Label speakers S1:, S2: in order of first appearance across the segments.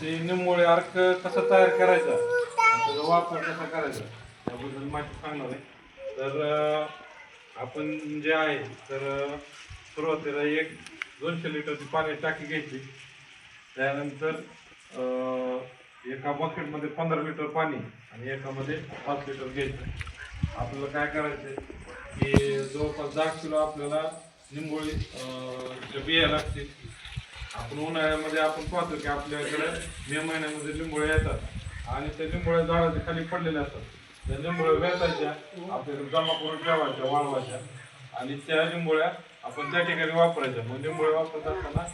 S1: ते निंबोळे अर्क कसा तयार करायचा? त्याचा वापर कसा करायचा? त्याबद्दल माहिती सांगणार आहे. तर आपण जे आहे तर सुरुवातीला एक दोनशे लिटरची पाण्याची टाकी घ्यायची. त्यानंतर एका बकेटमध्ये पंधरा लिटर पाणी आणि एकामध्ये पाच लिटर घ्यायचं. आपल्याला काय करायचं की जवळपास दहा किलो आपल्याला निंबोळी बिया लागतील आपण उन्हाळ्यामध्ये आपण पाहतो की आपल्याकडे मे महिन्यामध्ये लिंबोळ्या येतात आणि त्या लिंबोळ्या झाडाच्या खाली पडलेल्या असतात. त्या लिंबोळ्या वेचायच्या आपल्याकडे जमा करून ठेवायच्या वाळवायच्या आणि त्या लिंबोळ्या आपण त्या ठिकाणी वापरायच्या. मग लिंबोळ्या वापरत असताना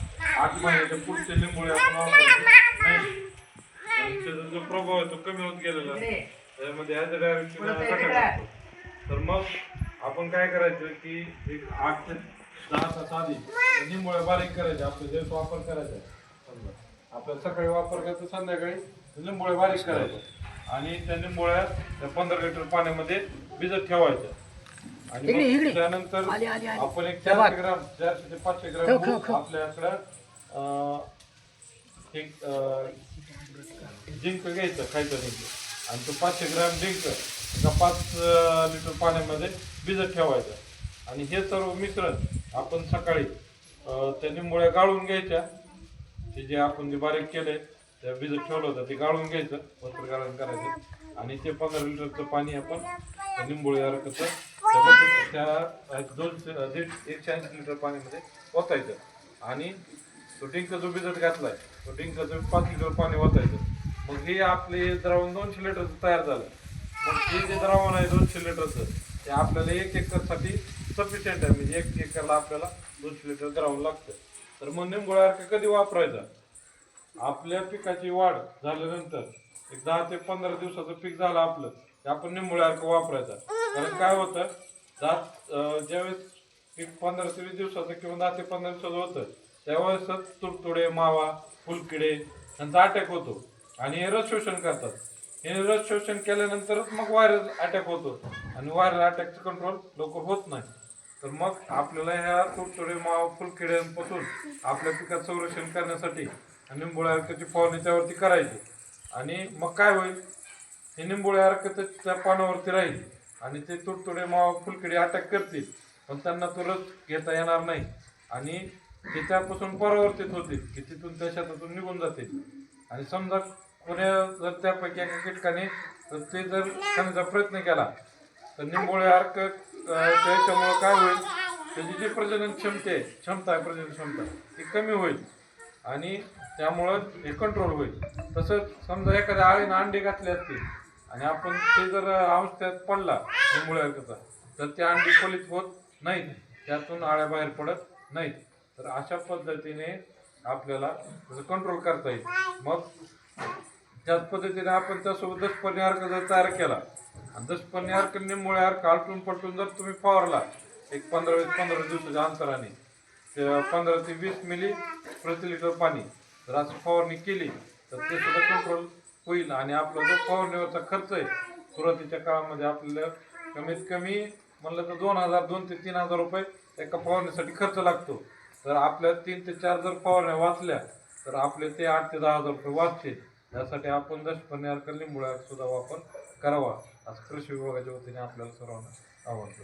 S1: आठ महिन्याच्या पुढचे लिंबोळ्या आपण वापरायचे त्याचा जो प्रभाव आहे तो कमी होत गेलेला असतो त्यामध्ये ॲज डायरेक्ट तर मग आपण काय करायचं की एक आठ ते दहा तास आधी. निंबोळ्या बारीक करायच्या आपल्या ज्यावेळेस वापर करायचा. समजा आपल्याला सकाळी वापर करायचा संध्याकाळी लिंबोळ्या बारीक करायच्या. आणि त्या निंबोळ्या त्या पंधरा लिटर पाण्यामध्ये भिजत ठेवायच्या. आणि मग. त्यानंतर. आपण एक चारशे ग्राम चारशे ते पाचशे ग्राम. आपल्याकडं एक जिंक घ्यायचं खायचं जिंक आणि तो पाचशे ग्रॅम जिंक पाच लिटर पाण्यामध्ये भिजत ठेवायचं. आणि हे सर्व मिश्रण आपण सकाळी त्या निंबोळ्या गाळून घ्यायच्या. ते जे आपण जे बारीक केले त्या भिजत ठेवलं होतं ते गाळून घ्यायचं वस्त्र गाळण करायचं. आणि ते पंधरा लिटरचं पाणी आपण त्या निंबोळी त्या दोनशे दीड एकशे ऐंशी लिटर पाण्यामध्ये ओतायचं. आणि तो डिंक जो भिजत घातलाय तो डिंकाचं पाच लिटर पाणी ओतायचं. मग हे आपले द्रावण दोनशे लिटरचं तयार झालं. मग हे जे द्रावण आहे दोनशे लिटरचं ते आपल्याला एक एकरसाठी सफिशियंट आहे. म्हणजे एक एकरला आपल्याला दोनशे लिटर द्रावण लागतं. तर मग निंबोळ्यासारखं कधी वापरायचा? आपल्या पिकाची वाढ झाल्यानंतर एक दहा ते पंधरा दिवसाचं पीक झालं आपलं ते आपण निंबोळ्यासारखं वापरायचा. कारण काय होतं? दहा ज्यावेळेस पीक पंधरा ते वीस दिवसाचं किंवा दहा ते पंधरा दिवसाचं होतं त्यावेळेसच तुडतुडे मावा फुलकिडे यांचा अटॅक होतो. आणि हे रस शोषण करतात. हे रस शोषण केल्यानंतरच मग व्हायरल अटॅक होतो आणि व्हायरल अटॅकचं कंट्रोल लवकर होत नाही. तर मग आपल्याला ह्या तुडतुडे मावा फुलकिड्यांपासून आपल्या पिकाचं संरक्षण करण्यासाठी निंबोळ्या अर्काची फवारणी त्यावरती करायची. आणि मग काय होईल? हे निंबोळ्या अर्क त्या पानावरती राहील. आणि ते तुडतुडे मावा फुलकिडे अटॅक करतील. पण त्यांना तो रस घेता येणार नाही. आणि ते त्यापासून परावर्तित होतील की तिथून त्या शेतातून निघून जातील. आणि समजा कोण्या जर त्यापैकी एका कीटकाने तर ते जर खाण्याचा प्रयत्न केला तर निंबोळे अर्क त्याच्यामुळं काय होईल? त्याची जी प्रजनन क्षमते आहे क्षमता आहे प्रजनन क्षमता ती कमी होईल. आणि त्यामुळं हे कंट्रोल होईल. तसंच समजा एखाद्या आळीनं अंडे घातले असतील आणि आपण ते जर अंश त्यात पडला निंबोळे अर्कचा तर ते अंडी फलित होत नाहीत. त्यातून आळ्या बाहेर पडत नाहीत. तर अशा पद्धतीने आपल्याला त्याचं कंट्रोल करता येईल. मग त्याच पद्धतीने आपण त्यासोबत दशपर्णी अर्क जर तयार केला आणि दशपर्णी अर्क निमुळे अर्क आलटून पलटून जर तुम्ही फवारला एक पंधरा वीस पंधरा दिवसाच्या अंतराने ते पंधरा ते वीस मिली प्रति लिटर पाणी जर असं फवारणी केली तर ते सुद्धा कंट्रोल होईल. आणि आपला जो फवारणीवरचा खर्च आहे सुरुवातीच्या काळामध्ये आपल्याला कमीत कमी म्हणलं तर दोन हजार दोन ते तीन हजार रुपये एका फवारणीसाठी खर्च लागतो. तर आपल्या तीन ते चार जर फवारण्या वाचल्या तर आपले ते आठ ते दहा हजार रुपये वाचतील. यासाठी आपण दशपणे अर्क लिंबोळ्या सुद्धा वापर करावा. असं कृषी विभागाच्या वतीने आपल्याला सर्वांना आवडतं